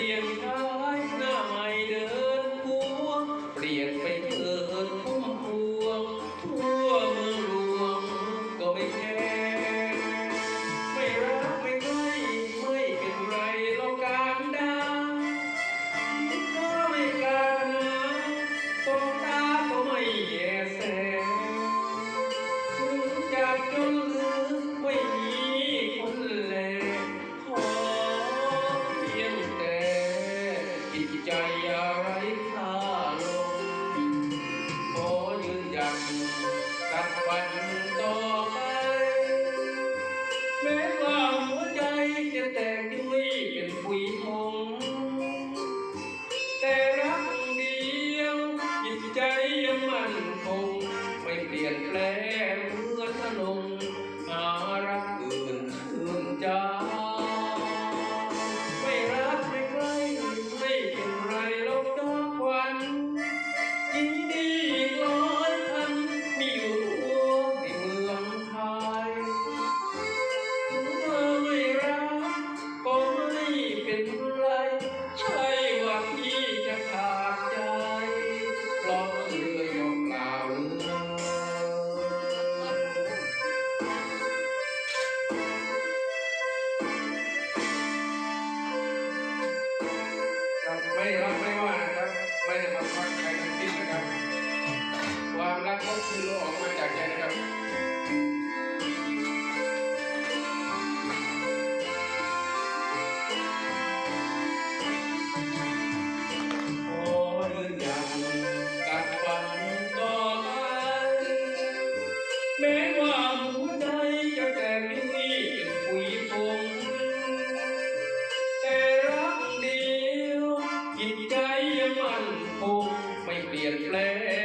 ปลี่ยนกายหน้าใหม่เดินพวงเปลี่ยนไปเถิดพุ่มพวง ทั่วเมืองหวง ก็ไม่แค่ไม่รักไม่ใกล้ไม่เป็นไรเราการด้าก็ไม่การนะต้องตาก็ไม่แยแสถึงจากจน จิตใจอะไรค่าลงขอยืนยันตัดวันต่อไป แม้ว่าหัวใจจะแตกยุ่ยเป็นปุยพงแต่รักเดียวจิตใจยังมั่นคง ไม่เปลี่ยนแปลงเมื่อสนม ไม่รับไม่ว่านะครับ ไม่ได้บังคับใครทั้งสิ้นนะครับ ความรักก็คือโลก ไม่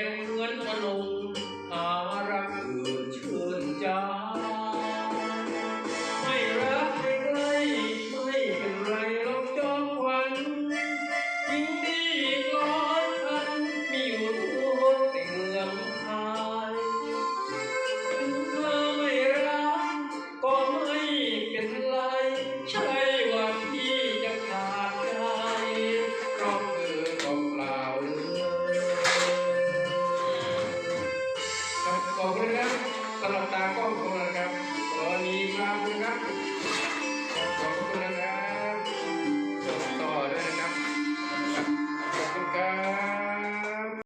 ขอบคุณนะครับตลอดตากล้องของเราครับตอนนี้มาคุณครับ